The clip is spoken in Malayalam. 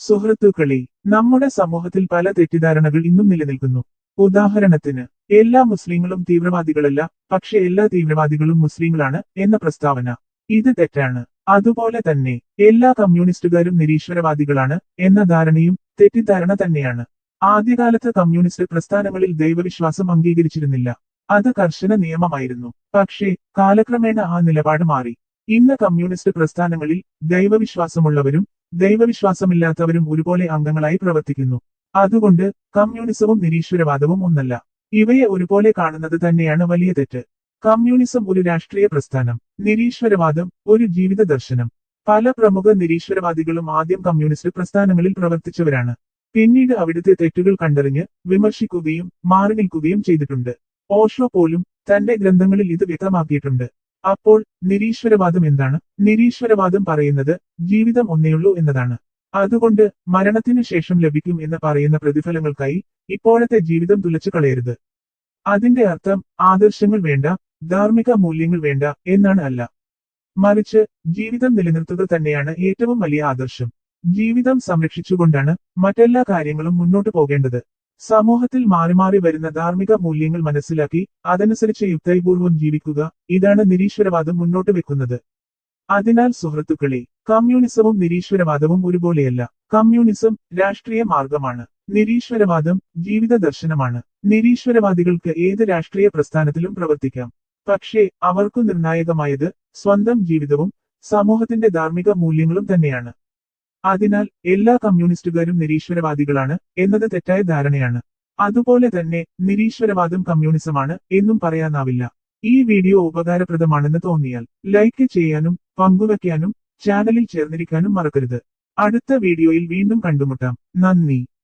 സുഹൃത്തുക്കളെ നമ്മുടെ സമൂഹത്തിൽ പല തെറ്റിദ്ധാരണകൾ ഇന്നും നിലനിൽക്കുന്നു. ഉദാഹരണത്തിന് എല്ലാ മുസ്ലിങ്ങളും തീവ്രവാദികളല്ല പക്ഷെ എല്ലാ തീവ്രവാദികളും മുസ്ലിങ്ങളാണ് എന്ന പ്രസ്താവന. ഇത് തെറ്റാണ്. അതുപോലെ തന്നെ എല്ലാ കമ്മ്യൂണിസ്റ്റുകാരും നിരീശ്വരവാദികളാണ് എന്ന ധാരണയും തെറ്റിദ്ധാരണ തന്നെയാണ്. ആദ്യകാലത്ത് കമ്മ്യൂണിസ്റ്റ് പ്രസ്ഥാനങ്ങളിൽ ദൈവവിശ്വാസം അംഗീകരിച്ചിരുന്നില്ല. അത് കർശന നിയമമായിരുന്നു. പക്ഷേ കാലക്രമേണ ആ നിലപാട് മാറി. ഇന്ന് കമ്മ്യൂണിസ്റ്റ് പ്രസ്ഥാനങ്ങളിൽ ദൈവവിശ്വാസമുള്ളവരും ദൈവവിശ്വാസമില്ലാത്തവരും ഒരുപോലെ അംഗങ്ങളായി പ്രവർത്തിക്കുന്നു. അതുകൊണ്ട് കമ്മ്യൂണിസവും നിരീശ്വരവാദവും ഒന്നല്ല. ഇവയെ ഒരുപോലെ കാണുന്നത് തന്നെയാണ് വലിയ തെറ്റ്. കമ്മ്യൂണിസം ഒരു രാഷ്ട്രീയ പ്രസ്ഥാനം നിരീശ്വരവാദം ഒരു ജീവിത ദർശനം. പല പ്രമുഖ നിരീശ്വരവാദികളും ആദ്യം കമ്മ്യൂണിസ്റ്റ് പ്രസ്ഥാനങ്ങളിൽ പ്രവർത്തിച്ചവരാണ്. പിന്നീട് അവിടുത്തെ തെറ്റുകൾ കണ്ടറിഞ്ഞ് വിമർശിക്കുകയും മാറി നിൽക്കുകയും ചെയ്തിട്ടുണ്ട്. ഓഷോ പോലും തന്റെ ഗ്രന്ഥങ്ങളിൽ ഇത് വ്യക്തമാക്കിയിട്ടുണ്ട്. അപ്പോൾ നിരീശ്വരവാദം എന്താണ്? നിരീശ്വരവാദം പറയുന്നത് ജീവിതം ഒന്നേയുള്ളൂ എന്നതാണ്. അതുകൊണ്ട് മരണത്തിനു ശേഷം ലഭിക്കും എന്ന് പറയുന്ന പ്രതിഫലങ്ങൾക്കായി ഇപ്പോഴത്തെ ജീവിതം തുലച്ചു കളയരുത്. അതിന്റെ അർത്ഥം ആദർശങ്ങൾ വേണ്ട ധാർമ്മിക മൂല്യങ്ങൾ വേണ്ട എന്നാണ് അല്ല. മറിച്ച് ജീവിതം നിലനിർത്തുക തന്നെയാണ് ഏറ്റവും വലിയ ആദർശം. ജീവിതം സംരക്ഷിച്ചുകൊണ്ടാണ് മറ്റെല്ലാ കാര്യങ്ങളും മുന്നോട്ടു പോകേണ്ടത്. സമൂഹത്തിൽ മാറി മാറി വരുന്ന ധാർമ്മിക മൂല്യങ്ങൾ മനസ്സിലാക്കി അതനുസരിച്ച് യുക്തൈപൂർവം ജീവിക്കുക ഇതാണ് നിരീശ്വരവാദം മുന്നോട്ട് വെക്കുന്നത്. അതിനാൽ സുഹൃത്തുക്കളെ കമ്മ്യൂണിസവും നിരീശ്വരവാദവും ഒരുപോലെയല്ല. കമ്മ്യൂണിസം രാഷ്ട്രീയ മാർഗമാണ്. നിരീശ്വരവാദം ജീവിത ദർശനമാണ്. നിരീശ്വരവാദികൾക്ക് ഏത് രാഷ്ട്രീയ പ്രസ്ഥാനത്തിലും പ്രവർത്തിക്കാം. പക്ഷേ അവർക്കു നിർണായകമായത് സ്വന്തം ജീവിതവും സമൂഹത്തിന്റെ ധാർമ്മിക മൂല്യങ്ങളും തന്നെയാണ്. അതിനാൽ എല്ലാ കമ്മ്യൂണിസ്റ്റുകാരും നിരീശ്വരവാദികളാണ് എന്നത് തെറ്റായ ധാരണയാണ്. അതുപോലെ തന്നെ നിരീശ്വരവാദം കമ്മ്യൂണിസമാണ് എന്നും പറയാനാവില്ല. ഈ വീഡിയോ ഉപകാരപ്രദമാണെന്ന് തോന്നിയാൽ ലൈക്ക് ചെയ്യാനും പങ്കുവയ്ക്കാനും ചാനലിൽ ചേർന്നിരിക്കാനും മറക്കരുത്. അടുത്ത വീഡിയോയിൽ വീണ്ടും കണ്ടുമുട്ടാം. നന്ദി.